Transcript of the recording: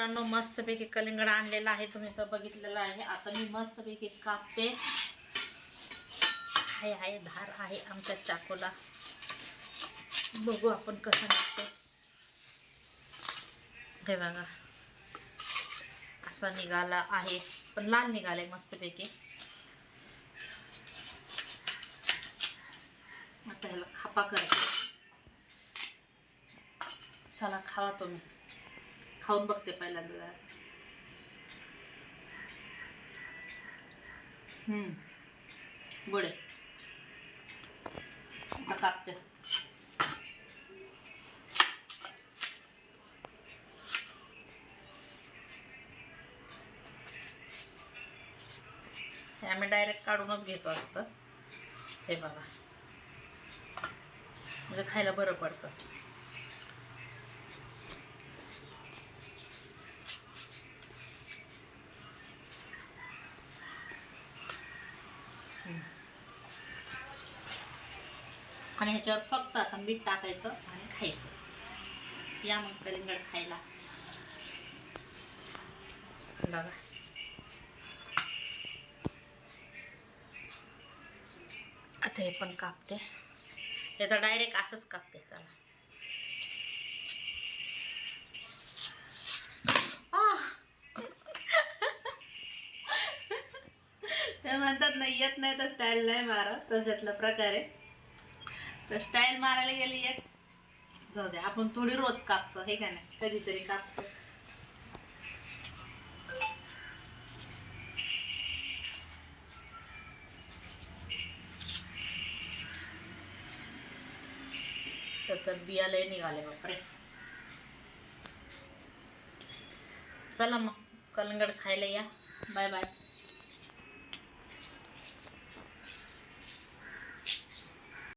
मित्रांनो मस्तपैकी कलिंगड आणलेला आहे. तुम्ही तर बघितलेलं आहे. आता मी मस्तपैकी कापते. आहे आहे धार आहे आमच्या चाकूला. बघू आपण कसं निघतो हे बघा. असा निघाला आहे. पण लाल निघाले मस्तपैकी. आता ह्याला खापा करते. चला खावा तुम्ही. खाऊन बघते पहिल्यांदा जरा. हम्म. गोडे आता कापते. हे आम्ही डायरेक्ट काढूनच घेतो असतं. हे बघा. म्हणजे खायला बरं पडतं. आणि ह्याच्यावर फक्त आता मीठ टाकायचं आणि खायचं. या मग कलिंगड खायला. बघा. आता हे पण कापते. हे तर डायरेक्ट असंच कापते चला. ते म्हणतात नाही येत नाही तर स्टाईल नाही मारत. तशातला प्रकार. आहे तर स्टाईल मारायला गेली येत जाऊ दे आपण थोडी रोज कापतो हे का नाही? कधीतरी कापतो. तर तर बिया लय निघाले बापरे. चला मग कलंगड खायला या. Bye bye.